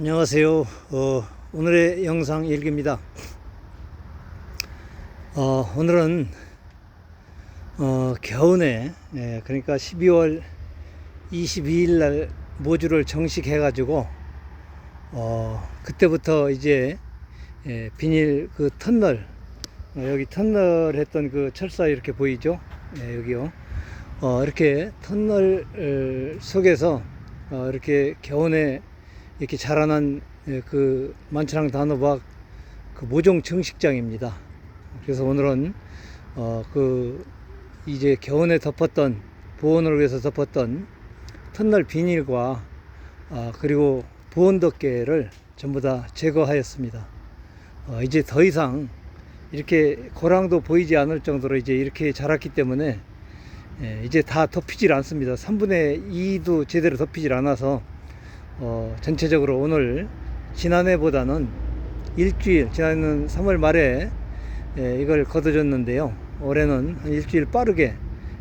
안녕하세요. 어, 오늘의 영상 일기입니다. 어, 오늘은 어, 겨우내 예, 그러니까 12월 22일 날 모주를 정식해 가지고 어, 그때부터 이제 예, 비닐 그 터널 어, 여기 터널 했던 그 철사 이렇게 보이죠? 예, 여기요. 어, 이렇게 터널 어, 속에서 어, 이렇게 겨우내 이렇게 자라난 예, 그 만천항 단호박 그 모종 정식장입니다. 그래서 오늘은 어 그 이제 겨우내 덮었던 보온을 위해서 덮었던 터널 비닐과 아 그리고 보온 덮개를 전부 다 제거하였습니다. 어 이제 더 이상 이렇게 고랑도 보이지 않을 정도로 이제 이렇게 자랐기 때문에 예, 이제 다 덮이질 않습니다. 3분의 2도 제대로 덮이질 않아서 어, 전체적으로 오늘 지난해보다는 일주일, 지난해는 3월 말에 예, 이걸 걷어줬는데요. 올해는 한 일주일 빠르게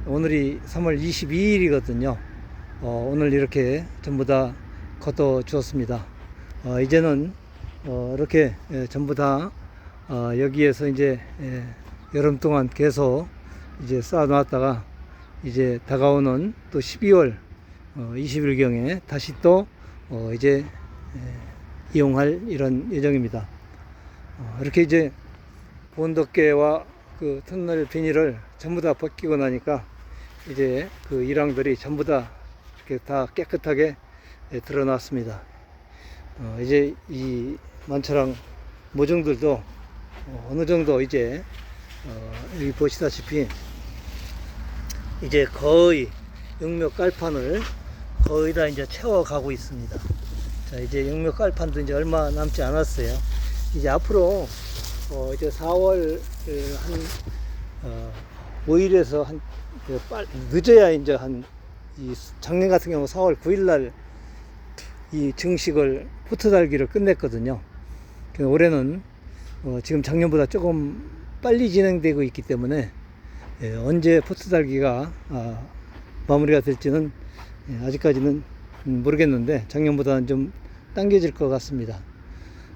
오늘이 3월 22일이거든요. 어, 오늘 이렇게 전부 다 걷어 주었습니다. 어, 이제는 어, 이렇게 예, 전부 다 어, 여기에서 이제 예, 여름 동안 계속 이제 쌓아놨다가 이제 다가오는 또 12월 어, 20일경에 다시 또 어, 이제 에, 이용할 이런 예정입니다. 어, 이렇게 이제 보온덮개와 그 터널 비닐을 전부 다 벗기고 나니까 이제 그 일항들이 전부 다 이렇게 다 깨끗하게 예, 드러났습니다. 어, 이제 이 만차랑 모종들도 어, 어느 정도 이제 어, 여기 보시다시피 이제 거의 육묘 깔판을 거의 다 이제 채워가고 있습니다. 자, 이제 육묘 깔판도 이제 얼마 남지 않았어요. 이제 앞으로, 어, 이제 4월 한, 어, 5일에서 한, 그 빨, 늦어야 이제 한, 이 작년 같은 경우 4월 9일 날이 정식을 포트 달기를 끝냈거든요. 그 올해는, 어, 지금 작년보다 조금 빨리 진행되고 있기 때문에, 예, 언제 포트 달기가, 아, 마무리가 될지는 예, 아직까지는 음, 모르겠는데 작년보다는 좀 당겨질 것 같습니다.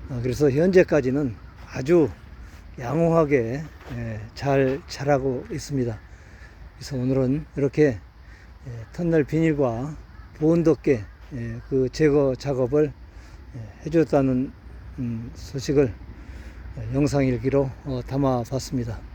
어, 그래서 현재까지는 아주 양호하게 예, 잘 자라고 있습니다. 그래서 오늘은 이렇게 예, 터널 비닐과 보온 덮개 예, 그 제거 작업을 예, 해줬다는 음, 소식을 어, 영상 일기로 어, 담아 봤습니다.